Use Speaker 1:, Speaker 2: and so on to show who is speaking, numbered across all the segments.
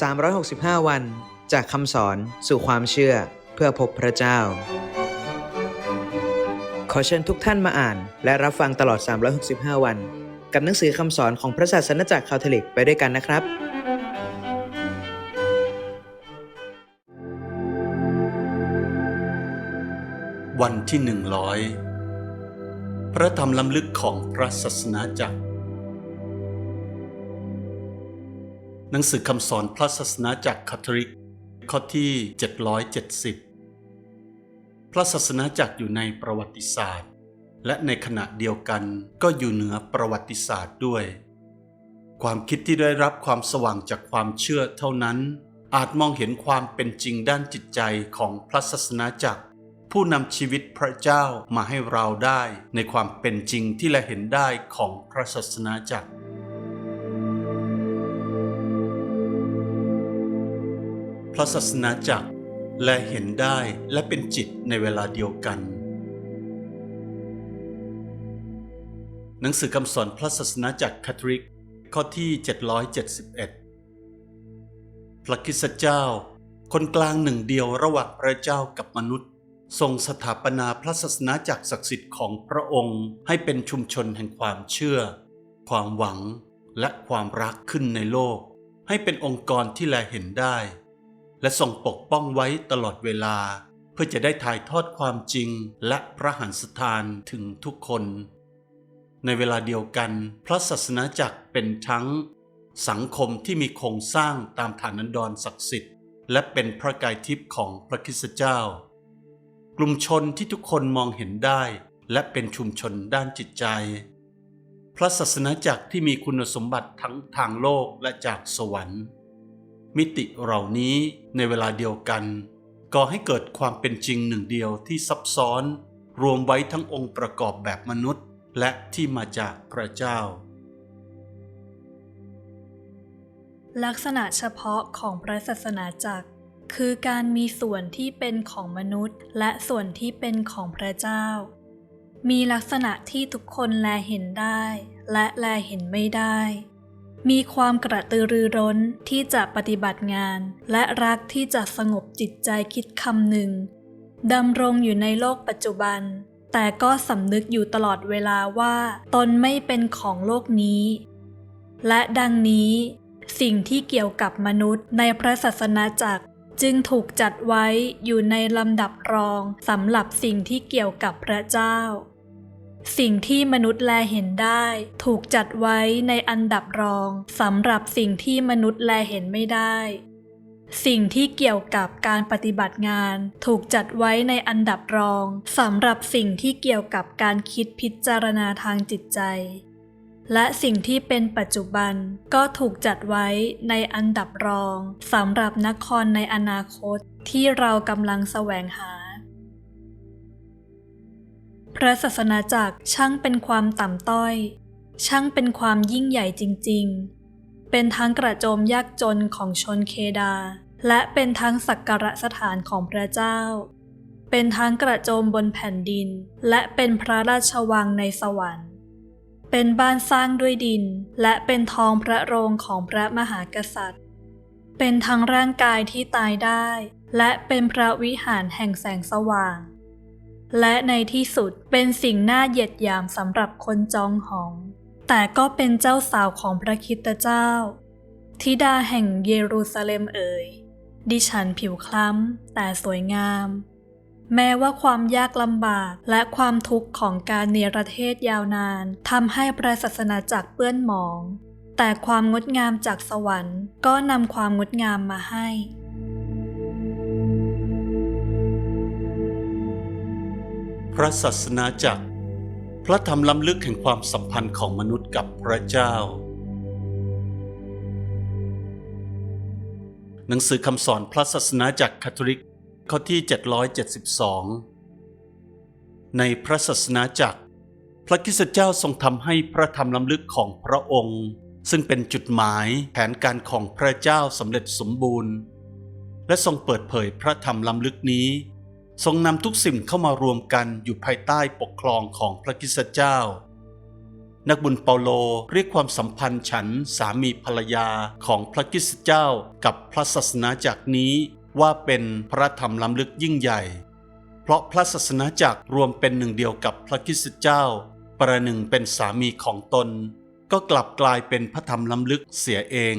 Speaker 1: 365 วัน จากคำสอนสู่ความเชื่อเพื่อพบพระเจ้า ขอเชิญทุกท่านมาอ่าน และรับฟังตลอด 365 วัน กับหนังสือคำสอนของพระศาสนาจักรคาทอลิกไปด้วยกันนะครับ
Speaker 2: วันที่หนึ่งร้อยพระธรรมล้ำลึกของพระศาสนาจักร หนังสือคำสอนพระศาสนาจักคาทอลิกข้อที่ 770 พระศาสนาจักรอยู่ในประวัติศาสตร์ และในขณะเดียวกันก็อยู่เหนือประวัติศาสตร์ด้วย ความคิดที่ได้รับความสว่างจากความเชื่อเท่านั้น อาจมองเห็นความเป็นจริงด้านจิตใจของพระศาสนาจักร ผู้นำชีวิตพระเจ้ามาให้เราได้ในความเป็นจริงที่เราเห็นได้ของพระศาสนาจักร ระศาสนาจักร และเห็นได้และเป็นจิตในเวลาเดียวกัน หนังสือคำสอนพระศาสนาจักรคาทอลิก ข้อที่ 771 พระคิสตเจ้า คนกลางหนึ่งเดียวระหว่างพระเจ้ากับมนุษย์ ทรงสถาปนาพระศาสนาจักรศักดิ์สิทธิ์ของพระองค์ให้เป็นชุมชนแห่งความเชื่อ ความหวังและความรักขึ้นในโลก ให้เป็นองค์กรที่แลเห็นได้ และทรงปกป้องไว้ตลอดเวลา เพื่อจะได้ถ่ายทอดความจริงและพระหันสถานถึงทุกคน ในเวลาเดียวกัน พระศาสนาจักรเป็นทั้ง สังคมที่มีโครงสร้างตามฐานันดรศักดิ์สิทธิ์ และเป็นพระกายทิพย์ของพระคริสตเจ้า กลุ่มชนที่ทุกคนมองเห็นได้ และเป็นชุมชนด้านจิตใจพระศาสนาจักรที่มีคุณสมบัติทั้งทางโลกและจากสวรรค์ มิติเหล่านี้ในเวลาเดียวกันก่อให้เกิดความเป็นจริงหนึ่งเดียวที่ซับซ้อน รวมไว้ทั้งองค์ประกอบแบบมนุษย์ และที่มาจากพระเจ้า
Speaker 3: ลักษณะเฉพาะของพระศาสนาจักร คือการมีส่วนที่เป็นของมนุษย์ และส่วนที่เป็นของพระเจ้า มีลักษณะที่ทุกคนแลเห็นได้ และแลเห็นไม่ได้ มีความกระตือรือร้นที่จะปฏิบัติงาน และรักที่จะสงบจิตใจคิดคำหนึ่งดำรงอยู่ในโลกปัจจุบัน แต่ก็สำนึกอยู่ตลอดเวลาว่าตนไม่เป็นของโลกนี้ และดังนี้ สิ่งที่เกี่ยวกับมนุษย์ในพระศาสนาจักรจึงถูกจัดไว้อยู่ในลำดับรองสำหรับสิ่งที่เกี่ยวกับพระเจ้า สิ่งที่มนุษย์แลเห็นได้ ถูกจัดไว้ในอันดับรองสำหรับสิ่งที่มนุษย์แลเห็นไม่ได้ สิ่งที่เกี่ยวกับการปฏิบัติงาน ถูกจัดไว้ในอันดับรองสำหรับสิ่งที่เกี่ยวกับการคิดพิจารณาทางจิตใจ และสิ่งที่เป็นปัจจุบันก็ถูกจัดไว้ในอันดับรองสำหรับนครในอนาคตที่เรากำลังแสวงหา ระศาสนาจักรช่างเป็นความต่ำต้อย ช่างเป็นความยิ่งใหญ่จริง ๆ เป็นทั้งกระโจมยากจนของชนเคดา และเป็นทั้งสักการะสถานของพระเจ้า เป็นทั้งกระโจมบนแผ่นดิน และเป็นพระราชวังในสวรรค์ เป็นบ้านสร้างด้วยดิน และเป็นทองพระโรงของพระมหากษัตริย์ เป็นทั้งร่างกายที่ตายได้ และเป็นพระวิหารแห่งแสงสว่าง และในที่สุดเป็นสิ่งน่าเหยียดหยามสำหรับคนจองหอง แต่ก็เป็นเจ้าสาวของพระคริสตเจ้า ธิดาแห่งเยรูซาเล็มเอ๋ยดิฉันผิวคล้ำแต่สวยงาม แม้ว่าความยากลำบากและความทุกข์ของการเนรเทศยาวนานทำให้พระศาสนาจักรเปื้อนหมอง แต่ความงดงามจากสวรรค์ก็นำความงดงามมาให้
Speaker 2: พระศาสนาจักร พระธรรมล้ำลึกแห่งความสัมพันธ์ของมนุษย์กับพระเจ้า หนังสือคำสอนพระศาสนาจักรคาทอลิกข้อที่ 772 ในพระศาสนาจักร พระคิสตเจ้าทรงทำให้พระธรรมล้ำลึกของพระองค์ ซึ่งเป็นจุดหมายแผนการของพระเจ้าสำเร็จสมบูรณ์ และทรงเปิดเผยพระธรรมล้ำลึกนี้ ทรงนำทุกสิ่งเข้ามารวมกันอยู่ภายใต้ปกครองของพระคิสตเจ้า นักบุญเปาโลเรียกความสัมพันธ์ฉันสามีภรรยาของพระคิสตเจ้ากับพระศาสนาจักนี้ว่าเป็นพระธรรมล้ำลึกยิ่งใหญ่ เพราะพระศาสนาจักรรวมเป็นหนึ่งเดียวกับพระคิสตเจ้า ประหนึ่งเป็นสามีของตน ก็กลับกลายเป็นพระธรรมล้ำลึกเสียเอง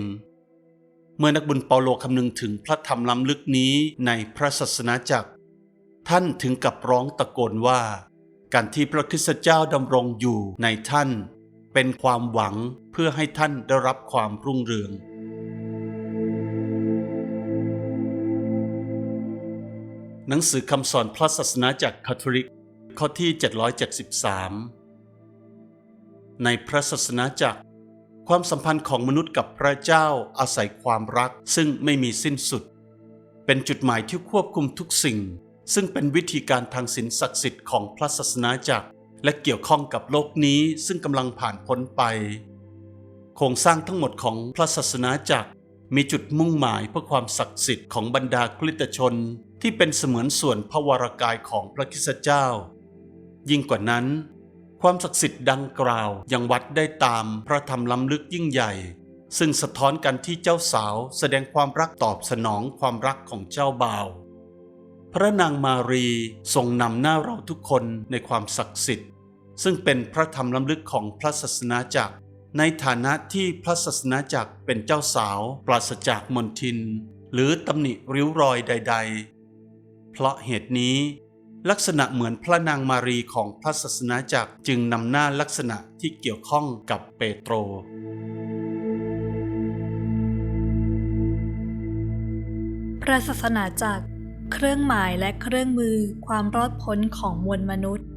Speaker 2: เมื่อนักบุญเปาโลคำนึงถึงพระธรรมล้ำลึกนี้ในพระศาสนาจักร ท่านถึงกับร้องตะโกนว่า การที่พระคริสตเจ้าดำรงอยู่ในท่าน เป็นความหวังเพื่อให้ท่านได้รับความรุ่งเรือง หนังสือคำสอนพระศาสนาจากคาทอลิก ข้อที่ 773 ในพระศาสนาจักรความสัมพันธ์ของมนุษย์กับพระเจ้าอาศัยความรักซึ่งไม่มีสิ้นสุด เป็นจุดหมายที่ควบคุมทุกสิ่ง ซึ่งเป็นวิธีการทางศีลศักดิ์สิทธิ์ของพระศาสนาจักร และเกี่ยวข้องกับโลกนี้ซึ่งกำลังผ่านพ้นไป โครงสร้างทั้งหมดของพระศาสนาจักร มีจุดมุ่งหมายเพื่อความศักดิ์สิทธิ์ของบรรดาคริสตชน ที่เป็นเสมือนส่วนพระวรากายของพระคิสเจ้า ยิ่งกว่านั้น ความศักดิ์สิทธิ์ดังกล่าวยังวัดได้ตามพระธรรมล้ำลึกยิ่งใหญ่ซึ่งสะท้อนกันที่เจ้าสาวแสดงความรักตอบสนองความรักของเจ้าบ่าว พระนางมารีทรงนำหน้าเราทุกคนในความศักดิ์สิทธิ์ ซึ่งเป็นพระธรรมล้ำลึกของพระศาสนาจักร ในฐานะที่พระศาสนาจักรเป็นเจ้าสาว ปราศจากมนทิน หรือตำหนิริ้วรอยใด ๆ เพราะเหตุนี้ ลักษณะเหมือนพระนางมารีของพระศาสนาจักรจึงนำหน้าลักษณะที่เกี่ยวข้องกับเปโตร
Speaker 3: พระศาสนาจักร เครื่องหมายและเครื่องมือความรอดพ้นของมวลมนุษย์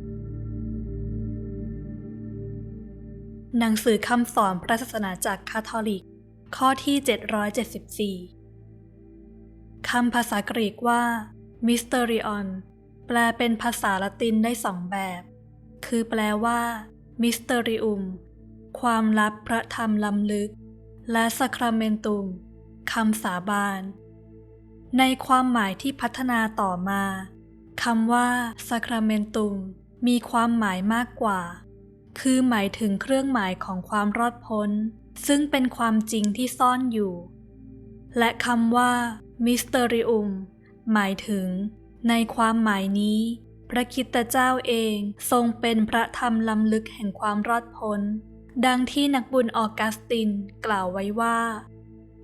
Speaker 3: หนังสือคำสอนพระศาสนาจักคาทอลิก ข้อที่ 774 คำภาษากรีกว่า mysterion แปลเป็นภาษาละตินได้สองแบบ คือแปลว่า mysterium ความลับพระธรรมล้ำลึก และ sacramentum คำสาบาน ในความหมายที่พัฒนาต่อมาคำว่า sacramentum มีความหมายมากกว่า คือหมายถึงเครื่องหมายของความรอดพ้น ซึ่งเป็นความจริงที่ซ่อนอยู่ และคำว่า mysterium หมายถึง ในความหมายนี้ พระคริสตเจ้าเองทรงเป็นพระธรรมล้ำลึกแห่งความรอดพ้น ดังที่นักบุญออกัสตินกล่าวไว้ว่า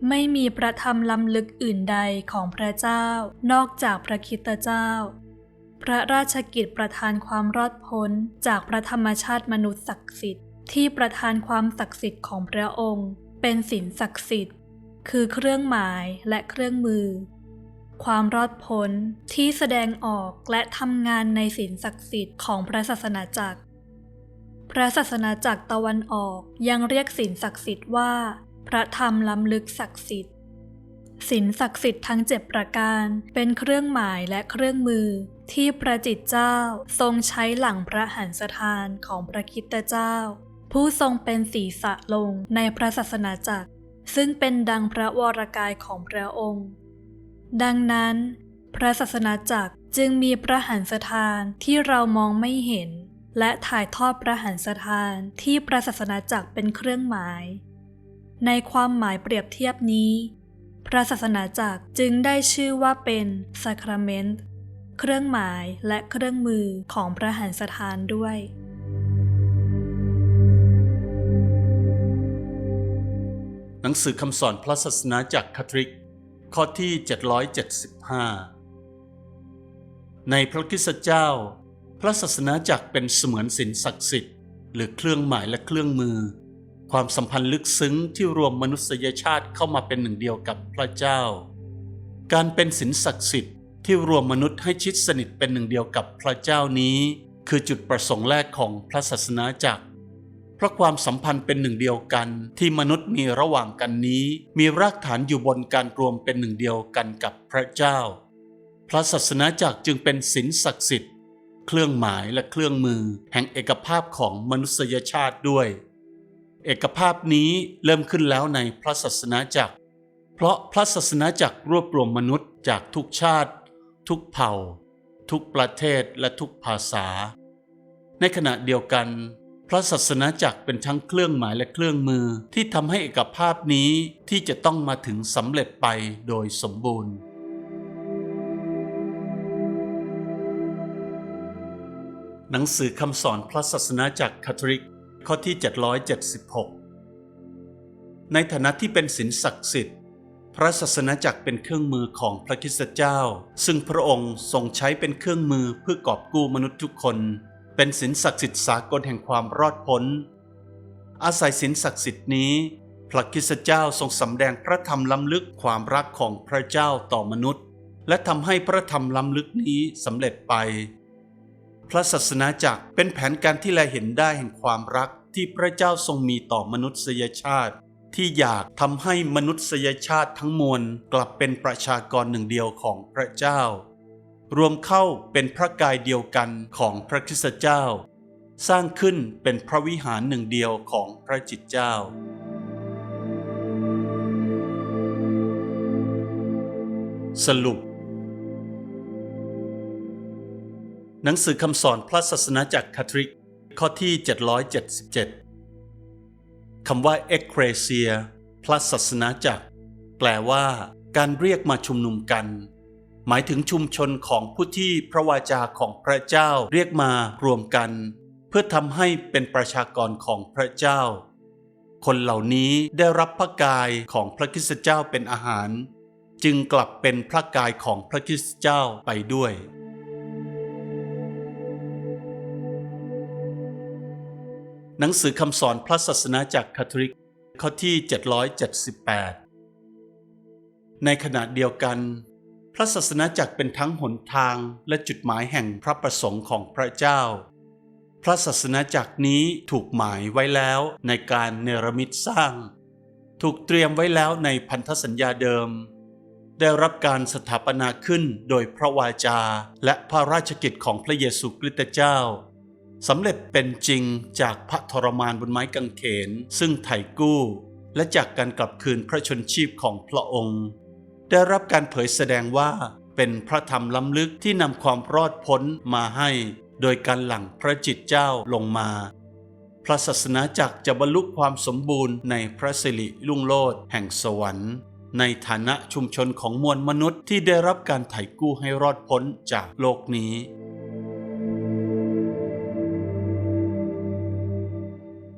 Speaker 3: ไม่มีพระธรรมล้ำลึกอื่นใดของพระเจ้า นอกจากพระคิตเจ้า พระราชกิจประทานความรอดพ้นจากพระธรรมชาติมนุษย์ศักดิ์สิทธิ์ที่ประทานความศักดิ์สิทธิ์ของพระองค์ เป็นศีลศักดิ์สิทธิ์ คือเครื่องหมายและเครื่องมือ ความรอดพ้นที่แสดงออกและทำงานในศีลศักดิ์สิทธิ์ของพระศาสนาจักร พระศาสนาจักรตะวันออกยังเรียกศีลศักดิ์สิทธิ์ว่า ระธรรมล้ำลึกศักดิ์สิทธิ์ศีลศักดิ์สิทธิ์ทั้งเจ็ดประการเป็นเครื่องหมายและเครื่องมือ ที่พระจิตเจ้าทรงใช้หลังพระหันสถานของพระคริสตเจ้า ผู้ทรงเป็นศีรษะลงในพระศาสนาจักร ซึ่งเป็นดังพระวรกายของพระองค์ ดังนั้น พระศาสนาจักรจึงมีพระหันสถานที่เรามองไม่เห็น และถ่ายทอดพระหันสถานที่พระศาสนาจักรเป็นเครื่องหมาย ในความหมายเปรียบเทียบนี้ พระศาสนาจักรจึงได้ชื่อว่าเป็นสัครเมนต์เครื่องหมายและเครื่องมือของพระหันสถานด้วย
Speaker 2: หนังสือคำสอนพระศาสนาจากคาทริก ข้อที่ 775 ในพระคิสตเจ้า พระศาสนาจักรเป็นเสมือนศิลศักดิ์สิทธิ์ หรือเครื่องหมายและเครื่องมือ ความสัมพันธ์ลึกซึ้งที่รวมมนุษยชาติเข้ามาเป็นหนึ่งเดียวกับพระเจ้า การเป็นศิลศักดิ์สิทธิ์ที่รวมมนุษย์ให้ชิดสนิทเป็นหนึ่งเดียวกับพระเจ้านี้ คือจุดประสงค์แรกของพระศาสนาจักรเพราะความสัมพันธ์เป็นหนึ่งเดียวกันที่มนุษย์มีระหว่างกันนี้ มีรากฐานอยู่บนการรวมเป็นหนึ่งเดียวกันกับพระเจ้า พระศาสนาจักรจึงเป็นศิลศักดิ์สิทธิ์เครื่องหมายและเครื่องมือแห่งเอกภาพของมนุษยชาติด้วย เอกภาพนี้เริ่มขึ้นแล้วในพระศาสนาจักร เพราะพระศาสนาจักรรวบรวมมนุษย์จากทุกชาติ ทุกเผ่า ทุกประเทศและทุกภาษา ในขณะเดียวกัน พระศาสนาจักรเป็นทั้งเครื่องหมายและเครื่องมือที่ทำให้เอกภาพนี้ที่จะต้องมาถึงสำเร็จไปโดยสมบูรณ์หนังสือคำสอนพระศาสนาจักรคาทอลิก ข้อที่ 776 ในฐานะที่เป็นศีลศักดิ์สิทธิ์ พระศาสนาจักรเป็นเครื่องมือของพระคริสตเจ้า ซึ่งพระองค์ทรงใช้เป็นเครื่องมือเพื่อกอบกู้มนุษย์ทุกคน เป็นศีลศักดิ์สิทธิ์สากลแห่งความรอดพ้น อาศัยศีลศักดิ์สิทธิ์นี้ พระคริสตเจ้าทรงสำแดงพระธรรมล้ำลึกความรักของพระเจ้าต่อมนุษย์ และทำให้พระธรรมล้ำลึกนี้สำเร็จไป พระศาสนาจักรเป็นแผนการที่แลเห็นได้แห่งความรักที่พระเจ้าทรงมีต่อมนุษยชาติ ที่อยากทำให้มนุษยชาติทั้งมวลกลับเป็นประชากรหนึ่งเดียวของพระเจ้า รวมเข้าเป็นพระกายเดียวกันของพระคริสตเจ้า สร้างขึ้นเป็นพระวิหารหนึ่งเดียวของพระจิตเจ้าสรุป หนังสือคำสอนพระศาสนาจักรคาทริก ข้อที่ 777 คำว่า e c c l e s i a พระศาสนาจักร แปลว่าการเรียกมาชุมนุมกัน หมายถึงชุมชนของผู้ที่พระวาจาของพระเจ้าเรียกมารวมกัน เพื่อทำให้เป็นประชากรของพระเจ้า คนเหล่านี้ได้รับพระกายของพระคริสตเจ้าเป็นอาหาร จึงกลับเป็นพระกายของพระคริสตเจ้าไปด้วย หนังสือคำสอนพระศาสนาจากคาทอลิกข้อที่ 778 ในขณะเดียวกัน พระศาสนาจักรเป็นทั้งหนทางและจุดหมายแห่งพระประสงค์ของพระเจ้า พระศาสนาจักรนี้ถูกหมายไว้แล้วในการเนรมิตสร้าง ถูกเตรียมไว้แล้วในพันธสัญญาเดิม ได้รับการสถาปนาขึ้นโดยพระวาจาและพระราชกิจของพระเยซูคริสต์เจ้า สำเร็จเป็นจริงจากพระทรมานบนไม้กางเขน ซึ่งไถ่กู้ และจากการกลับคืนพระชนชีพของพระองค์ ได้รับการเผยแสดงว่าเป็นพระธรรมล้ำลึกที่นำความรอดพ้นมาให้ โดยการหลั่งพระจิตเจ้าลงมา พระศาสนาจักจะบรรลุความสมบูรณ์ในพระสิริลุ่งโลดแห่งสวรรค์ ในฐานะชุมชนของมวลมนุษย์ที่ได้รับการไถ่กู้ให้รอดพ้นจากโลกนี้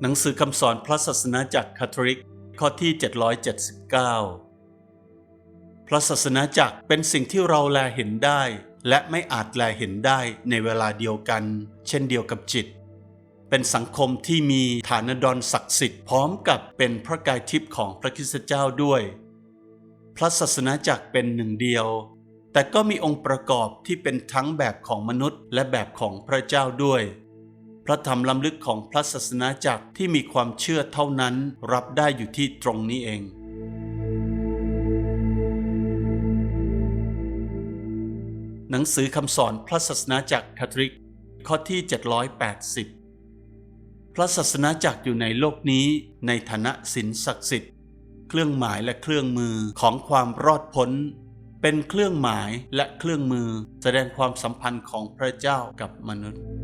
Speaker 2: หนังสือคำสอนพระศาสนาจักรคาทอลิกข้อที่ 779 พระศาสนาจักรเป็นสิ่งที่เราแลเห็นได้ และไม่อาจแลเห็นได้ในเวลาเดียวกัน เช่นเดียวกับจิต เป็นสังคมที่มีฐานดรศักดิ์สิทธิ์พร้อมกับเป็นพระกายทิพย์ของพระคริสตเจ้าด้วย พระศาสนาจักรเป็นหนึ่งเดียว แต่ก็มีองค์ประกอบที่เป็นทั้งแบบของมนุษย์และแบบของพระเจ้าด้วย พระธรรมล้ำลึกของพระศาสนาจักรที่มีความเชื่อเท่านั้นรับได้อยู่ที่ตรงนี้เอง หนังสือคำสอนพระศาสนาจักรคาทอลิก ข้อที่ 780 พระศาสนาจักรอยู่ในโลกนี้ในฐานะศีลศักดิ์สิทธิ์ เครื่องหมายและเครื่องมือของความรอดพ้นเป็นเครื่องหมายและเครื่องมือแสดงความสัมพันธ์ของพระเจ้ากับมนุษย์